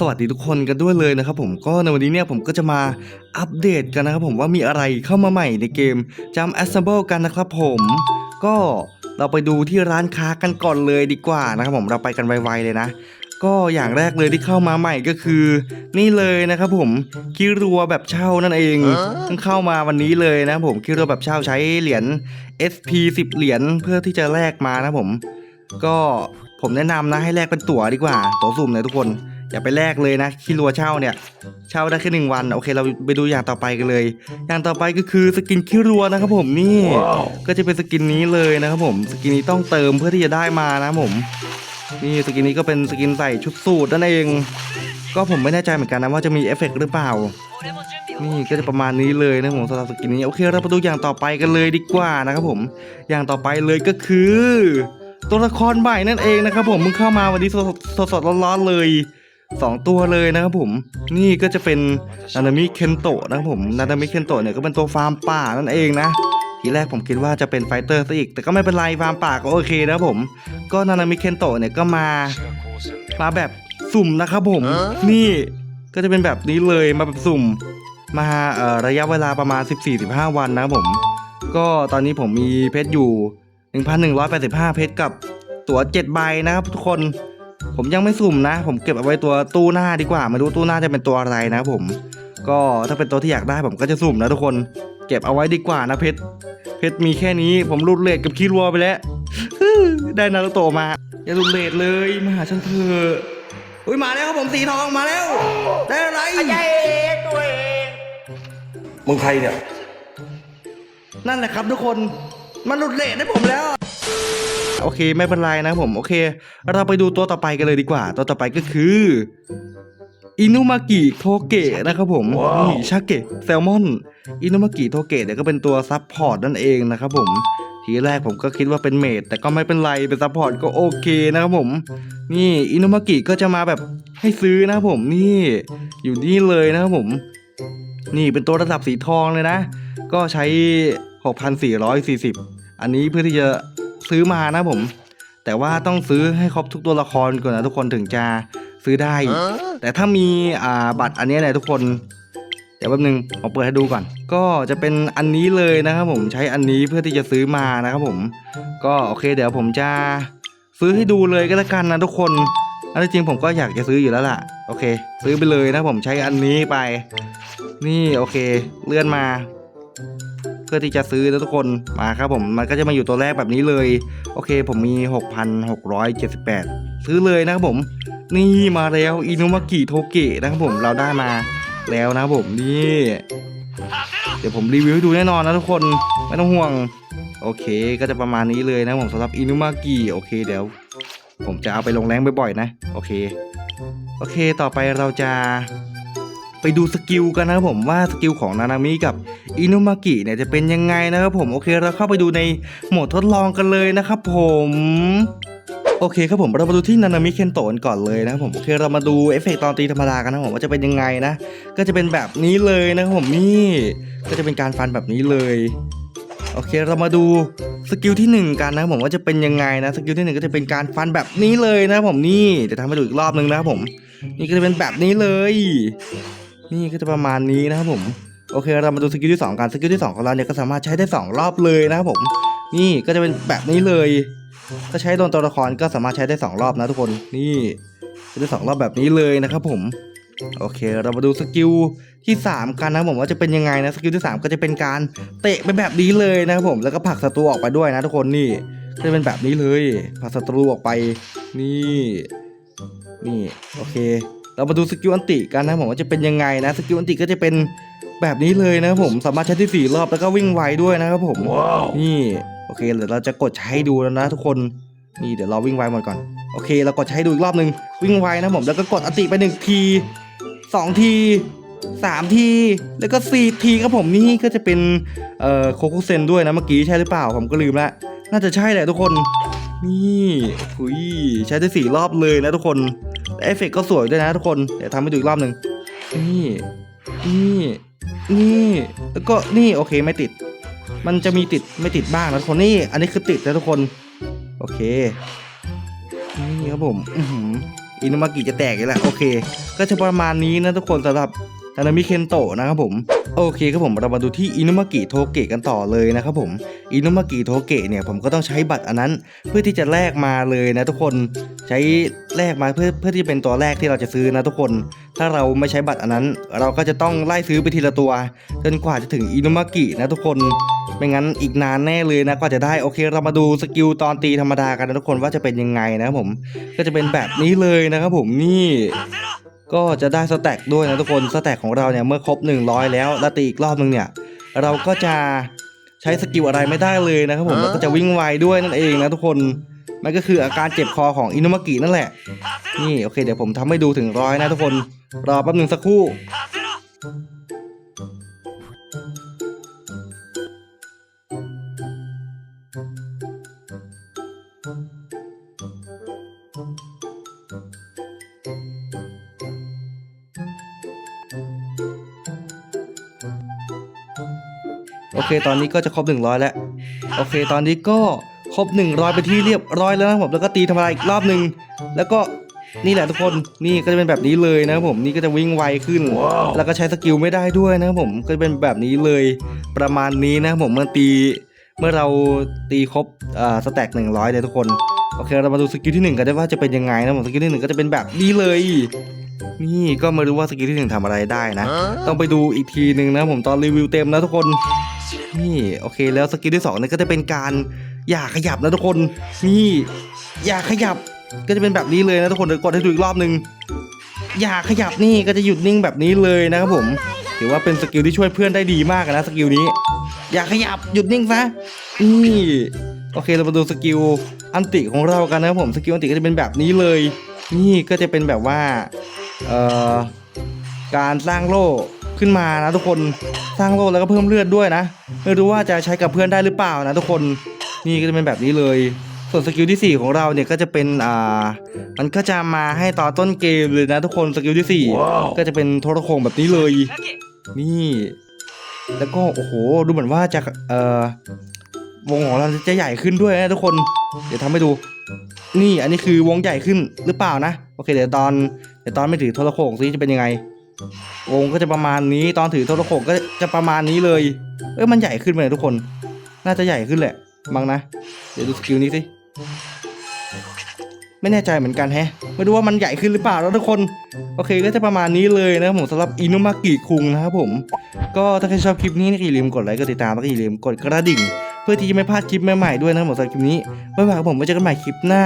สวัสดีทุกคนกันด้วยเลยนะครับผมก็ในวันนี้เนี่ยผมก็จะมาอัปเดตกันนะครับผมว่ามีอะไรเข้ามาใหม่ในเกม Jump Assemble กันนะครับผมก็เราไปดูที่ร้านค้ากันก่อนเลยดีกว่านะครับผมเราไปกันไวๆเลยนะ ก็อย่างแรกเลยที่เข้ามาใหม่ก็คือ นี่เลยนะครับผมคิรัวแบบเช่านั่นเองเพิ่งเข้ามาวันนี้เลยนะครับผมคิรัวแบบเช่าใช้เหรียญ SP 10 เหรียญเพื่อที่จะแลกมานะครับผม ก็ผมแนะนำนะให้แลกเป็นตั๋วดีกว่าตั๋วสุ่มเลยทุกคน อย่าไปแลกเลยนะคิรัวเช่าเนี่ย เช่าได้แค่หนึ่งวัน โอเค เราไปดูอย่างต่อไปกันเลย อย่างต่อไปก็คือสกินคิรัวนะครับผมนี่ ก็จะเป็นสกินนี้เลยนะครับผม สกินนี้ต้องเติมเพื่อที่จะได้มานะครับผม นี่สกินนี้ก็เป็นสกินใส่ชุดสูทนั่นเอง ก็ผมไม่แน่ใจเหมือนกันนะว่าจะมีเอฟเฟกต์หรือเปล่า นี่ก็จะประมาณนี้เลยนะผมสำหรับสกินนี้ โอเค เราไปดูอย่างต่อไปกันเลยดีกว่านะครับผม อย่างต่อไปเลยก็คือตัวละครใหม่นั่นเองนะครับผมมึงเข้ามาวันนี้สดสดสดๆร้อนๆเลย สองตัวเลยนะครับผม นี่ก็จะเป็นนานามิเคนโตะนะครับผมนานามิเคนโตะเนี่ยก็เป็นตัวฟาร์มป่านั่นเองนะทีแรกผมคิดว่าจะเป็นไฟเตอร์ซะอีก แต่ก็ไม่เป็นไรฟาร์มป่าก็โอเคนะครับผม ก็นานามิเคนโตะเนี่ยก็มามาแบบสุ่มนะครับผม นี่ก็จะเป็นแบบนี้เลยมาแบบสุ่ม มาเอ่อระยะเวลาประมาณ 14-15 วันนะครับผม ก็ตอนนี้ผมมีเพชรอยู่ 1,185 เพชรกับตั๋ว7ใบนะครับทุกคน ผมยังไม่สุ่มนะ ผมเก็บเอาไว้ตัวตู้หน้าดีกว่า มาดูตู้หน้าจะเป็นตัวอะไรนะครับผม ก็ถ้าเป็นตัวที่อยากได้ผมก็จะสุ่มนะทุกคน เก็บเอาไว้ดีกว่านะเพชร เพชรมีแค่นี้ ผมรูดเลทกับคีรัวไปแล้ว ได้นารูโตะมา อย่ารูดเลทเลยมาหาฉันเถอะอุ้ยมาแล้วครับผมสีทองมาแล้ว ได้อะไรมึงใครเนี่ย นั่นแหละครับทุกคน มันหลุดเลทให้ผมแล้ว โอเคไม่เป็นไรนะครับผมโอเค เราไปดูตัวต่อไปกันเลยดีกว่า ตัวต่อไปก็คืออินุมากิโทเกะนะครับผมว้าวนี่ชาเกะแซลมอนอินุมากิโทเกะเนี่ยก็เป็นตัวซับพอร์ตนั่นเองนะครับผมทีแรกผมก็คิดว่าเป็นเมดแต่ก็ไม่เป็นไรเป็นซัพพอร์ตก็โอเคนะครับผม นี่อินุมากิก็จะมาแบบให้ซื้อนะครับผมนี่ อยู่นี่เลยนะครับผม นี่เป็นตัวระดับสีทองเลยนะ ก็ใช้ 6,440 อันนี้เพื่อที่จะ ซื้อมานะผม แต่ว่าต้องซื้อให้ครบทุกตัวละครก่อนนะทุกคนถึงจะซื้อได้ แต่ถ้ามีอ่าบัตรอันเนี้ยเนี่ยทุกคนเดี๋ยวแป๊บนึงผมเปิดให้ดูก่อน ก็จะเป็นอันนี้เลยนะครับผมใช้อันนี้เพื่อที่จะซื้อมานะครับผม ก็โอเค เดี๋ยวผมจะซื้อให้ดูเลยก็แล้วกันนะทุกคนอันที่จริงผมก็อยากจะซื้ออยู่แล้วล่ะ โอเค ซื้อไปเลยนะผมใช้อันนี้ไป นี่โอเค เลื่อนมา เพื่อที่จะซื้อนะทุกคนมาครับผมมันก็จะมาอยู่ตัวแรกแบบนี้เลย โอเค ผมมี 6,678 ซื้อเลยนะครับผม นี่มาแล้วอินุมากิโทเกะนะครับผมเราได้มาแล้วนะครับผมนี่เดี๋ยวผมรีวิวให้ดูแน่นอนนะทุกคนไม่ต้องห่วง โอเค ก็จะประมาณนี้เลยนะผมสำหรับอินุมากิโอเคเดี๋ยว ผมจะเอาไปลงแรงบ่อยๆนะ โอเค โอเค ต่อไปเราจะ ไปดูสกิลกันนะครับผมว่าสกิลของนานามิกับอินุมากิเนี่ยจะเป็นยังไงนะครับผมโอเคเราเข้าไปดูในโหมดทดลองกันเลยนะครับผมโอเคครับผมเรามาดูที่นานามิเคนโตนก่อนเลยนะครับผมโอเคเรามาดูเอฟเฟกต์ตอนตีธรรมดากันนะครับผมว่าจะเป็นยังไงนะ ก็จะเป็นแบบนี้เลยนะครับผมนี่ก็จะเป็นการฟันแบบนี้เลยโอเคเรามาดูสกิลที่หนึ่งกันนะครับผมว่าจะเป็นยังไงนะสกิลที่หนึ่งก็จะเป็นการฟันแบบนี้เลยนะครับผมนี่จะทำให้ดูอีกรอบนึงนะครับผม นี่ก็จะเป็นแบบนี้เลย นี่ก็จะประมาณนี้นะครับผม โอเค เรามาดูสกิลที่สองกันสกิลที่สองของเราเนี่ยก็สามารถใช้ได้สองรอบเลยนะครับผม นี่ก็จะเป็นแบบนี้เลย ถ้าใช้โดนตัวละครก็สามารถใช้ได้สองรอบนะทุกคน นี่ได้สองรอบแบบนี้เลยนะครับผม โอเค เรามาดูสกิลที่ 3 กันนะผมว่าจะเป็นยังไงนะสกิลที่ 3 ก็จะเป็นการเตะไปแบบนี้เลยนะครับผมแล้วก็ผลักศัตรูออกไปด้วยนะทุกคนนี่ก็จะเป็นแบบนี้เลยผลักศัตรูออกไปนี่นี่โอเค เรามาดูสกิลอันติกันนะครับผมว่าจะเป็นยังไงนะสกิลอันติก็จะเป็นแบบนี้เลยนะครับผมสามารถใช้ที่สี่รอบแล้วก็วิ่งไวด้วยนะครับผมว้าวนี่โอเคเดี๋ยวเราจะกดใช้ดูแล้วนะ ทุกคนนี่เดี๋ยวเราวิ่งไวหมดก่อนโอเค เรากดใช้ดูอีกรอบหนึ่งวิ่งไวนะผมแล้วก็กดอันติไปหนึ่งทีสองทีสามทีแล้วก็สี่ทีครับผมนี่ก็จะเป็นเอ่อโคโคเซนด้วยนะเมื่อกี้ใช่หรือเปล่าผมก็ลืมละน่าจะใช่แหละทุกคน นี่หุยใช้ได้สี่รอบเลยนะทุกคนและ เอฟเฟกต์ก็สวยด้วยนะทุกคน เดี๋ยวทำให้ดูอีกรอบหนึ่งนี่ นี่ นี่ แล้วก็นี่โอเคไม่ติด มันจะมีติดไม่ติดบ้างนะทุกคนนี่ อันนี้คือติดนะทุกคน โอเค นี่ครับผม อือหืออินุมากิจะแตกอีกแล้วโอเค ก็จะประมาณนี้นะทุกคนสำหรับ นานามิเคนโตะนะครับผมโอเคครับผมเรามาดูที่อินุมากิโทเกะกันต่อเลยนะครับผมอินุมากิโทเกะเนี่ยผมก็ต้องใช้บัตรอันนั้น เพื่อที่จะแลกมาเลยนะทุกคนใช้แลกมาเพื่อเพื่อที่เป็นตัวแรกที่เราจะซื้อนะทุกคน ถ้าเราไม่ใช้บัตรอันนั้น เราก็จะต้องไล่ซื้อไปทีละตัวจนกว่าจะถึงอินุมากินะทุกคนไม่งั้นอีกนานแน่เลยนะกว่าจะได้โอเค เรามาดูสกิลตอนตีธรรมดากันนะทุกคนว่าจะเป็นยังไงนะครับผมก็จะเป็นแบบนี้เลยนะครับผมนี่ ก็จะได้สแต็กด้วยนะทุกคนสแต็กของเราเนี่ยเมื่อครบ 100 แล้วแล้วตีอีกรอบนึงเนี่ย เราก็จะใช้สกิลอะไรไม่ได้เลยนะครับผมแล้วก็จะวิ่งไวด้วยนั่นเองนะทุกคนมันก็คืออาการเจ็บคอของอินุมากินั่นแหละ นี่โอเคเดี๋ยวผมทำให้ดูถึงร้อยนะทุกคน รอแป๊บหนึ่งสักครู่ โอเค ตอนนี้ก็จะครบ 100 แล้ว โอเค ตอนนี้ก็ครบ 100 ไปนที่เรียบร้อยแล้วนะครับผม แล้วก็ตีธรรมดาอีกรอบหนึ่ง แล้วก็นี่แหละทุกคน นี่ก็จะเป็นแบบนี้เลยนะครับผม นี่ก็จะวิ่งไวขึ้นแล้วก็ใช้สกิลไม่ได้ด้วยนะครับผม ก็จะเป็นแบบนี้เลย ประมาณนี้นะครับผมเมื่อตี เมื่อเราตีครบอ่าสแต็ก100เลยทุกคน โอเค เรามาดูสกิลที่ 1 กันได้ว่าจะเป็นยังไงนะผม สกิลที่ 1 ก็จะเป็นแบบนี้เลยนี่ก็ไม่รู้ว่าสกิลที่หนึ่งทำอะไรได้นะ ต้องไปดูอีกทีหนึ่งนะผมตอนรีวิวเต็มนะทุกคน นี่โอเคแล้วสกิลที่สองเนี่ยก็จะเป็นการอย่าขยับนะทุกคนนี่อย่าขยับก็จะเป็นแบบนี้เลยนะทุกคนเดี๋ยวกดให้ดูอีกรอบหนึ่งอย่าขยับนี่ก็จะหยุดนิ่งแบบนี้เลยนะครับผมถือว่าเป็นสกิลที่ช่วยเพื่อนได้ดีมากนะสกิลนี้ อย่าขยับหยุดนิ่งซะนี่โอเคเรามาดูสกิลอันติของเรากันนะครับผมสกิลอันติก็จะเป็นแบบนี้เลย นี่ก็จะเป็นแบบว่าเอ่อการสร้างโล่ ขึ้นมานะทุกคนสร้างโล่แล้วก็เพิ่มเลือดด้วยนะไม่รู้ว่าจะใช้กับเพื่อนได้หรือเปล่านะทุกคนนี่ก็จะเป็นแบบนี้เลย ส่วนสกิลที่ 4 ของเราเนี่ยก็จะเป็นอ่ามันก็จะมาให้ตอนต้นเกมเลยนะทุกคนสกิลที่ 4 ก็จะเป็นโทรโคงแบบนี้เลย นี่ แล้วก็โอ้โหดูเหมือนว่าจะเอ่อวงของเราจะใหญ่ขึ้นด้วยนะทุกคน เดี๋ยวทำให้ดู นี่อันนี้คือวงใหญ่ขึ้นหรือเปล่านะ โอเค เดี๋ยวตอนเดี๋ยวตอนไม่ถือโทรโขงซิจะเป็นยังไง วงก็จะประมาณนี้ตอนถือโทรโขงก็จะประมาณนี้เลย เอ้ยมันใหญ่ขึ้นไหมทุกคน น่าจะใหญ่ขึ้นแหละมั้งนะ เดี๋ยวดูสกิลนี้สิไม่แน่ใจเหมือนกันแฮะ ไม่รู้ว่ามันใหญ่ขึ้นหรือเปล่าแล้วทุกคน โอเคก็จะประมาณนี้เลยนะครับผมสำหรับอินุมากิคุงนะครับผม ก็ถ้าใครชอบคลิปนี้ก็อย่าลืมกดไลค์กดติดตามแล้วก็อย่าลืมกดกระดิ่ง เพื่อที่จะไม่พลาดคลิปใหม่ๆด้วยนะครับผมสำหรับคลิปนี้บ๊ายบายครับผมไว้เจอกันใหม่คลิปหน้า